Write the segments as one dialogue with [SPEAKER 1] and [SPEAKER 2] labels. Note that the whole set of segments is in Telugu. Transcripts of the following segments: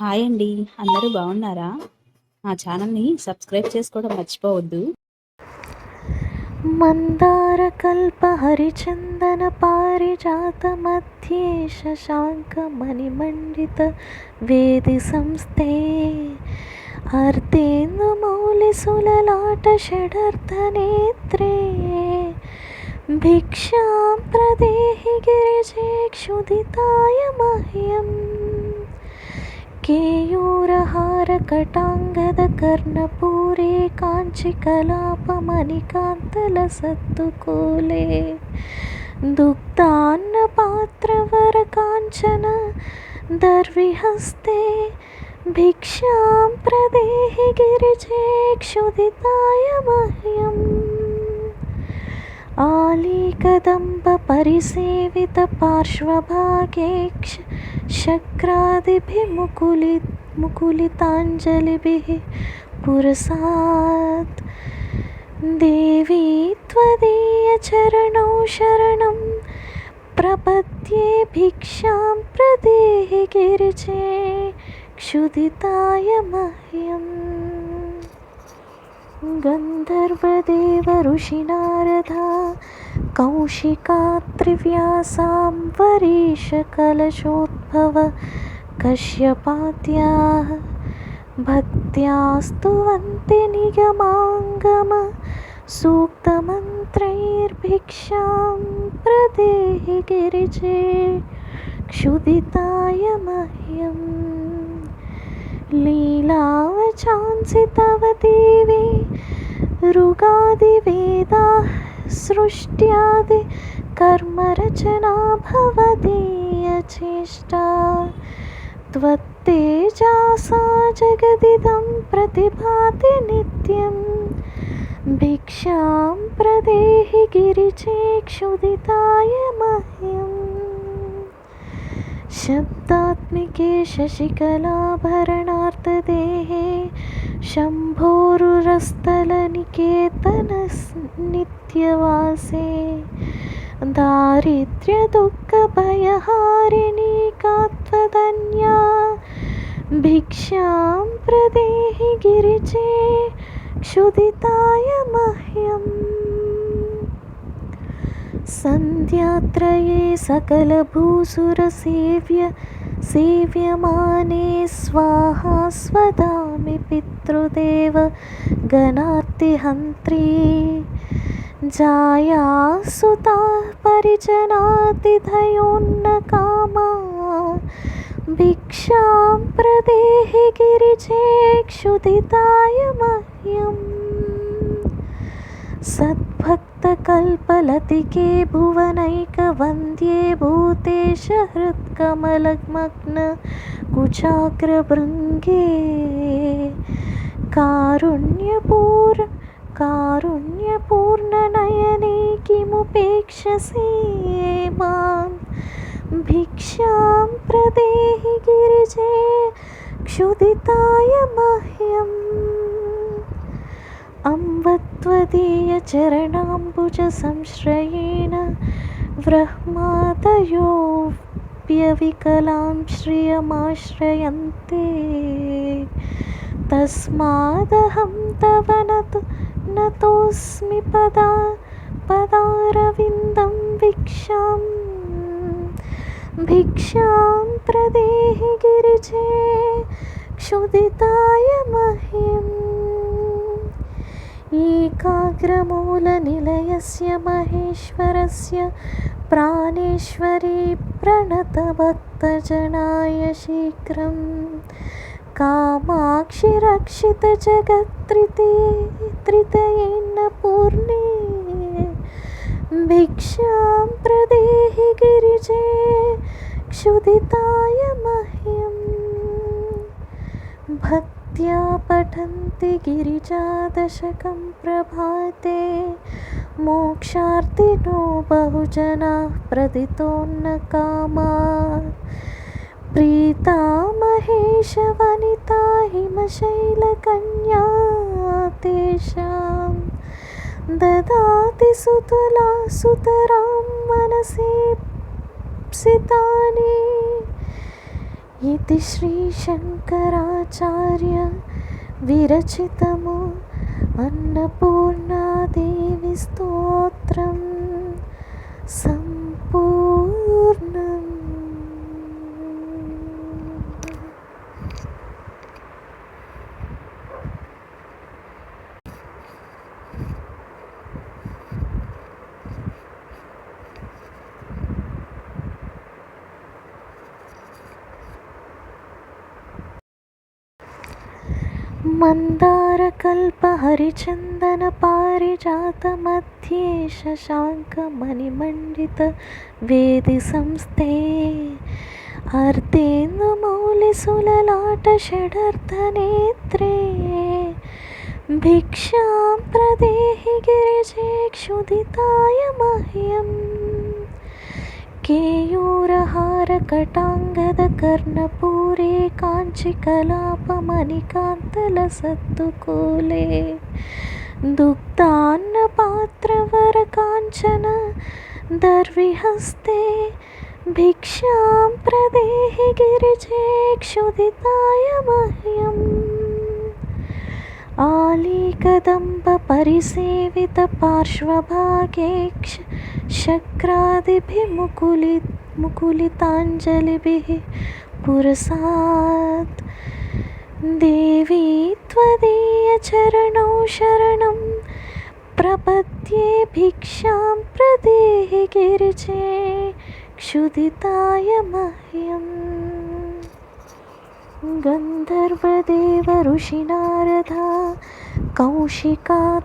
[SPEAKER 1] హాయ్ అండి. అందరూ బాగున్నారా? నా ఛానల్ని సబ్స్క్రైబ్ చేసుకోవడం మర్చిపోవద్దు.
[SPEAKER 2] మందార కల్ప హరిచందన పారిజాత మధ్య శశాంక మణిమండిత వేది సంస్థే. అర్ధేందు మౌలి సులలాట షడర్థ నేత్రే. భిక్షాం ప్రదేహి గిరిజేక్షుదితాయ మహ్యం. కేయూరహార కటాంగద కర్ణపూరే కాంచికలాపమణికాంతల సత్తుకోలే దుగ్ధాన్న పాత్రవర కాంచన దర్విహస్తే భిక్షాం ప్రదేహి గిరిచేక్షుదితాయ మహ్యం आलीकदम्बपरिसेवितपार्श्वभागे शक्रादिभिमुकुलि मुकुलिताञ्जलिभिः पुरसात्। देवी त्वदीयचरणौ शरणं प्रपद्ये भिक्षां प्रदेहि गिरिजे क्षुदिताय मह्यम् गन्धर्वदेवऋषिनारदा कौशिकात्रिव्यासां वरीशकलशोद्भव कश्यपाद्याः भक्त्या स्तुवन्ति निगमाङ्गम सूक्तमन्त्रैर्भिक्षां प्रदेहि गिरिजे क्षुदिताय मह्यम् लीलावचांसि तव देवी ऋगादिवेदाः सृष्ट्यादि कर्मरचना भवदीयचेष्टा त्वत्तेजासा जगदिदं प्रतिभाति नित्यं। भिक्षां प्रदेहि गिरिजे क्षुदिताय मह्यम् शब्दात्मिके शशिकलाभरणार्तदेहे शम्भोरुरस्थलनिकेतननित्यवासे दारिद्र्यदुःखभयहारिणी का त्वदन्या भिक्षां प्रदेहि गिरिजे क्षुदिताय मह्यम् सन्ध्यात्रये सकलभूसुरसेव्य सेव्यमाने स्वाहा स्वदामि पितृदेव गणार्तिहन्त्री जाया सुताः परिजनातिथयोन्नकामा। भिक्षां प्रदेहि गिरिजे क्षुदिताय मह्यम् सद्भक्तकल्पलतिके भुवनैकवन्द्ये भूतेश हृत्कमलमग्न कुचाग्रभृङ्गे कारुण्यपूर् कारुण्यपूर्णनयने किमुपेक्षसे मां भिक्षां प्रदेहि गिरिजे क्षुदिताय मह्यम् अम्बत्वदीयचरणाम्बुजसंश्रयेण ब्रह्मादयोऽप्यविकलां श्रियमाश्रयन्ते तस्मादहं तव नतु नतोऽस्मि पदा पदारविन्दं भिक्षां भिक्षां प्रदेहि गिरिजे क्षुदिताय मह्यम् एकाग्रमूलनिलयस्य महेश्वरस्य प्राणेश्वरी प्रणतभक्तजनाय शीघ्रं कामाक्षि रक्षितजगत्त्रिते त्रितयेन्नपूर्णे भिक्षां प्रदेहि गिरिजे क्षुदिताय मह्यम् भक्त्या पठन्ति गिरिजादशकं प्रभाते मोक्षार्थिनो बहुजनाः प्रदितोन्नकामा प्रीता महेशवनिता हिमशैलकन्या तेषां ददाति सुतला सुतरां मनसि प्सितानि ఇది శ్రీ శంకరాచార్య విరచితము అన్నపూర్ణాదేవి స్తోత్రం. సంపూర్ణం मन्दारकल्पहरिचन्दनपारिजातमध्ये शशाङ्कमणिमण्डितवेदिसंस्थे अर्धेन्दुमौलिसुललाटषडर्थनेत्रे भिक्षां प्रदेहि गिरिजे क्षुदिताय తారకటాంగద కర్ణపూరే కాంచి కలాపమని కాంతల సత్తుకోలే. దుగ్ధాన్న పాత్రవర కాంచన దర్విహస్తే భిక్షాం ప్రదేహి గిరిచేక్షుదితాయ మహ్యం. ఆలీకదంబ పరిసేవిత పార్శ్వభాగే శక్రాదిభిముకులిత్ मुकुलिताञ्जलिभिः पुरसात्। देवी त्वदीयचरणौ शरणं प्रपद्ये भिक्षां प्रदेहि गिरिजे क्षुदिताय मह्यम् गन्धर्वदेवऋषिनारदा कौशिकात्रिव्यासां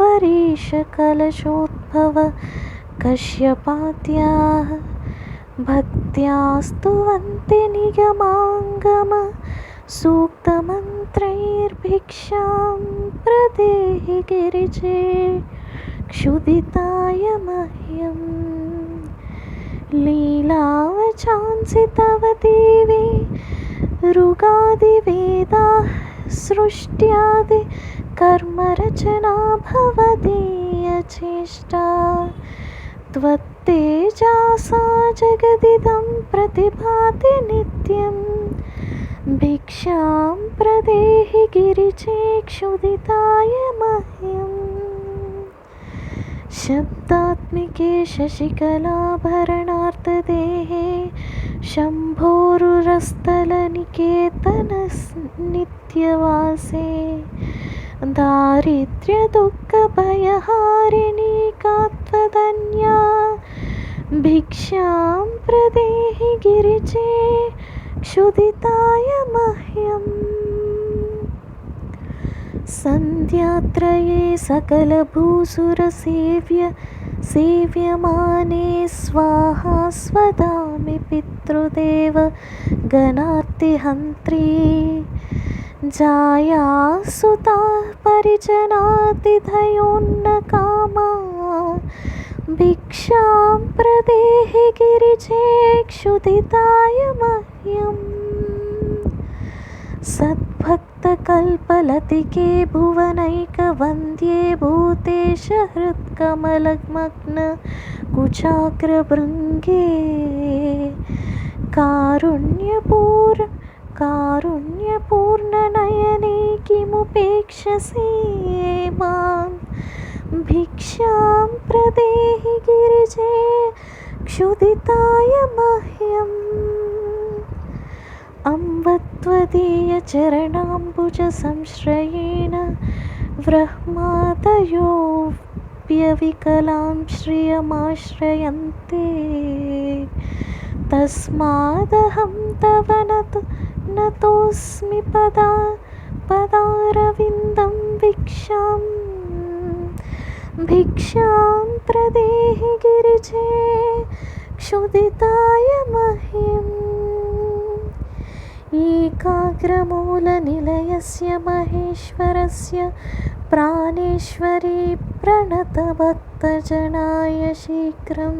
[SPEAKER 2] वरीशकलशोद्भव कश्यपाद्याः भक्त्या स्तुवन्ति निगमाङ्गम सूक्तमन्त्रैर्भिक्षां प्रदेहि गिरिजे क्षुदिताय मह्यम् लीलावचांसि तव देवी ऋगादिवेदाः सृष्ट्यादि कर्मरचना भवदीयचेष्टा त्वत्तेजासा जगदिदं प्रतिभाति नित्यं। भिक्षां प्रदेहि गिरिचेक्षुदिताय मह्यम् शब्दात्मिके शशिकलाभरणार्थदेहे शम्भोरुरस्तलनिकेतनस् नित्यवासे। शम्भोरुरस्थलनिकेतननित्यवासे दारिद्र्यदुःखभयहारिणी का त्वदन्या भिक्षां प्रदेहि गिरिजे क्षुदिताय मह्यम् सन्ध्यात्रये सकलभूसुरसेव्य सेव्यमाने स्वाहा स्वदामि पितृदेव गणार्तिहन्त्री जाया सुताः परिजनातिथयोन्नकामा। भिक्षां प्रदेहि गिरिजे क्षुदिताय मह्यम्। सद्भक्तकल्पलतिके भुवनैकवन्द्ये भूतेश हृत्कमलमग्न कुचाग्रभृङ्गे। कारुण्यपूर् कारुण्यपूर्णनयने किमुपेक्षसे मां भिक्षां प्रदेहि गिरिजे क्षुदिताय मह्यम्। अम्बत्वदीयचरणाम्बुजसंश्रयेण ब्रह्मादयोऽप्यविकलां श्रियमाश्रयन्ते। तस्मादहं तव नतु नतोऽस्मि पदा पदारविन्दं भिक्षां भिक्षां प्रदेहि गिरिजे क्षुदिताय मह्यम् एकाग्रमूलनिलयस्य महेश्वरस्य प्राणेश्वरी प्रणतभक्तजनाय शीघ्रं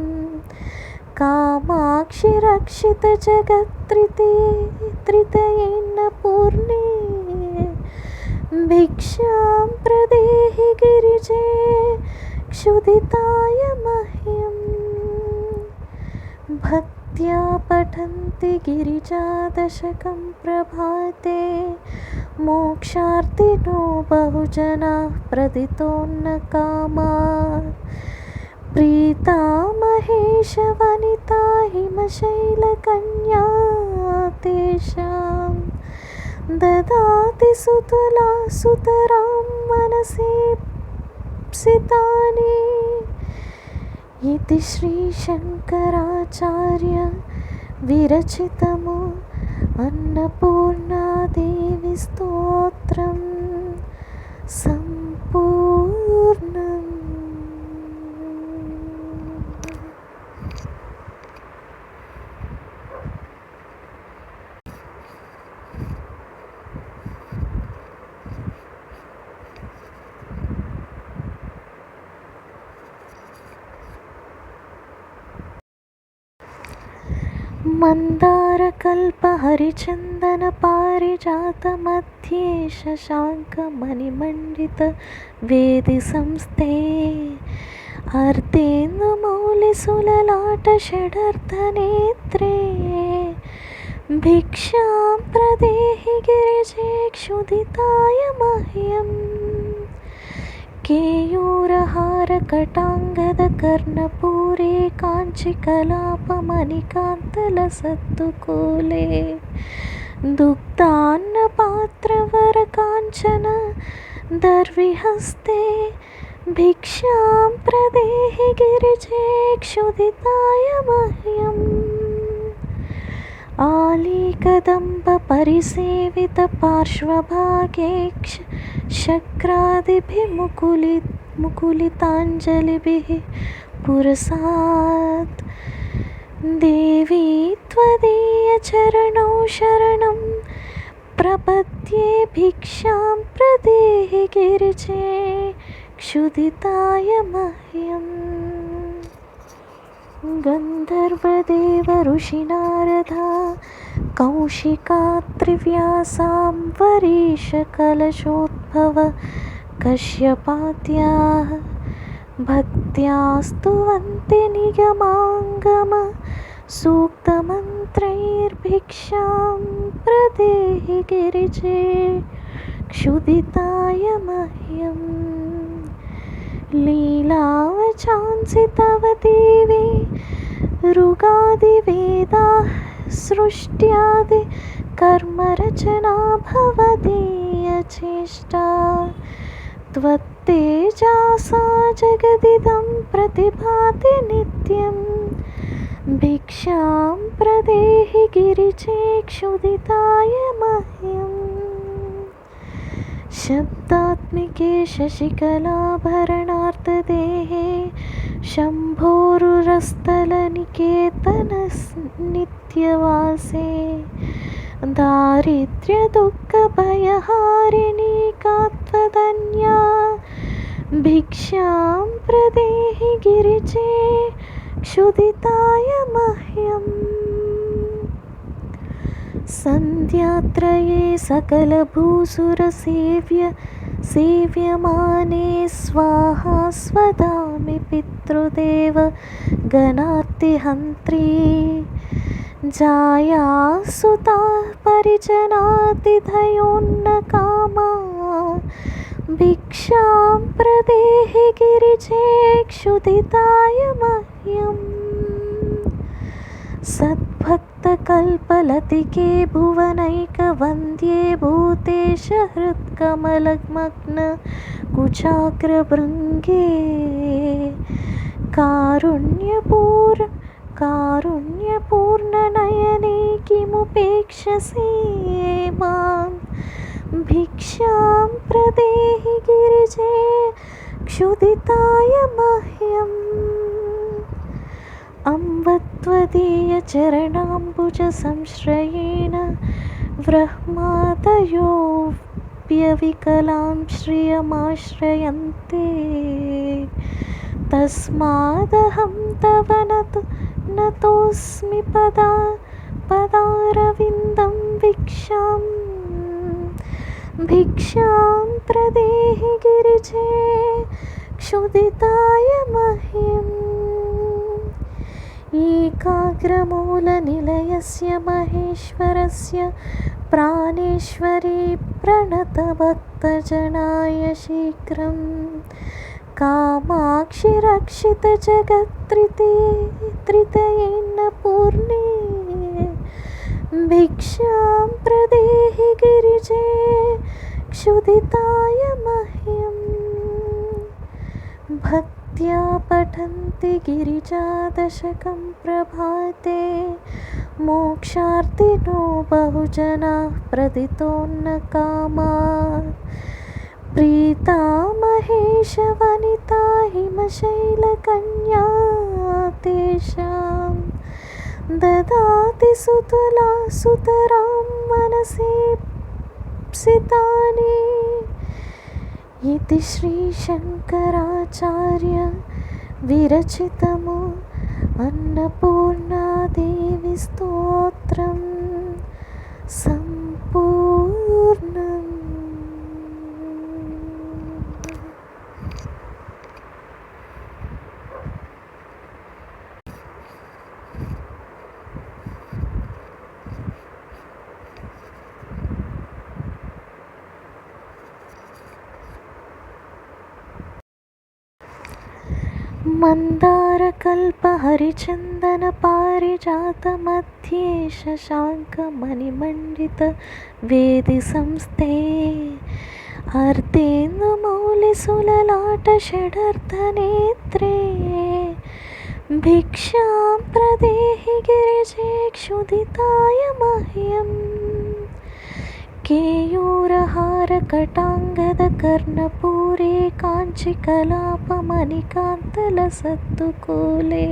[SPEAKER 2] कामाक्षि रक्षितजगत्त्रिते त्रितयेन्नपूर्णे भिक्षां प्रदेहि गिरिजे, क्षुदिताय मह्यम् भक्त्या पठन्ति गिरिजादशकं प्रभाते, मोक्षार्थिनो बहुजनाः प्रदितोन्नकामा प्रीता महेशवनिता हिमशैलकन्या तेषां ददाति सुतला सुतरां मनसि सितानि इति श्रीशङ्कराचार्य विरचितमु अन्नपूर्णादेवी स्तोत्रं सम्पूर्णम् मन्दारकल्पहरिचन्दनपारिजातमध्ये शशाङ्कमणिमण्डितवेदिसंस्थे अर्धेन्दुमौलिसुललाटषडर्थनेत्रे भिक्षां प्रदेहि गिरिजे क्षुदिताय मह्यम् కేయూరహారకటాంగద కర్ణపూరే కాంచికలాపమణికాంతల సత్తుకూలే దుగ్ధాన్న పాత్రవర కాంచన దర్విహస్తే భిక్షాం ప్రదేహి గిరిచేక్షుదితాయ మహ్యం. ఆలీకదంబ పరిసేవిత పార్శ్వభాగేక్ష शक्रादिभिमुकुलि मुकुलिताञ्जलिभिः पुरसात्। देवी त्वदीयचरणौ शरणं, प्रपद्ये भिक्षां प्रदेहि गिरिजे, क्षुदिताय मह्यम् गन्धर्वदेव ऋषिनारदा कौशिकात्रिव्यासां वरीशकलशोद्भव कश्यपाद्याः भक्त्या स्तुवन्ति निगमाङ्गम सूक्तमन्त्रैर्भिक्षां प्रदेहि गिरिजे क्षुदिताय मह्यम् लीलावचांसि तव देवी ऋगादिवेदाः सृष्ट्यादि चेष्टा त्वत्तेजा सा जगदिदं प्रतिभाति नित्यं भिक्षां प्रदेहि गिरिचेक्षुदिताय मह्यम् शब्दात्मिके शशिकलाभरणार्थदेहे शम्भोरुरस्तलनिकेतनस् नित्यवासे शशिकलाभरणार्तदेहे शम्भोरुरस्थलनिकेतननित्यवासे दारिद्र्यदुःखभयहारिणी कात्वदन्या भिक्षां प्रदेहि गिरिजे क्षुदिताय मह्यम् सन्ध्यात्रये सकलभूसुरसेव्य सेव्यमाने स्वाहा स्वदामि पितृदेव गणार्तिहन्त्री जाया सुताः परिजनातिथयोन्नकामा भिक्षां प्रदेहि गिरिजे क्षुदिताय मह्यम्। सद्भक्तकल्पलतिके भुवनैकवन्द्ये भूतेश हृत्कमलमग्न कुचाग्रभृङ्गे। कारुण्यपूर् कारुण्यपूर्णनयने किमुपेक्षसे मां भिक्षां प्रदेहि गिरिजे क्षुदिताय मह्यम् अम्बत्वदीयचरणाम्बुजसंश्रयेण ब्रह्मादयोऽप्यविकलां श्रियमाश्रयन्ते तस्मादहं तव नतु नतोऽस्मि पदा पदारविन्दं भिक्षां भिक्षां प्रदेहि गिरिजे क्षुदिताय मह्यम् एकाग्रमूलनिलयस्य महेश्वरस्य प्राणेश्वरी प्रणतभक्तजनाय शीघ्रं कामाक्षि रक्षितजगत्त्रिते त्रितयेन्नपूर्णे भिक्षां प्रदेहि गिरिजे क्षुदिताय मह्यम् भक्त्या पठन्ति गिरिजादशकं प्रभाते। मोक्षार्थिनो बहुजनाः प्रदितोन्नकामाः प्रीता महेशवनिता हिमशैलकन्या तेषां ददाति सुतला सुतरां मनसेप्सितानि इति श्रीशङ्कराचार्य विरचितमु अन्नपूर्णादेवी स्तोत्रं मन्दारकल्पहरिचन्दनपारिजातमध्ये शशाङ्कमणिमण्डितवेदिसंस्थे अर्धेन्दुमौलिसुललाटषडर्थनेत्रे भिक्षां प्रदेहि गिरिजे क्षुदिताय मह्यम् కేయూరహార కటాంగద కర్ణపూరే కాంచి కాంచికలాపమని కాంతల సత్తుకోలే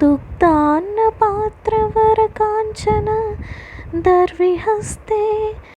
[SPEAKER 2] దుగ్ధాన్న పాత్రవర కాంచన దర్విహస్తే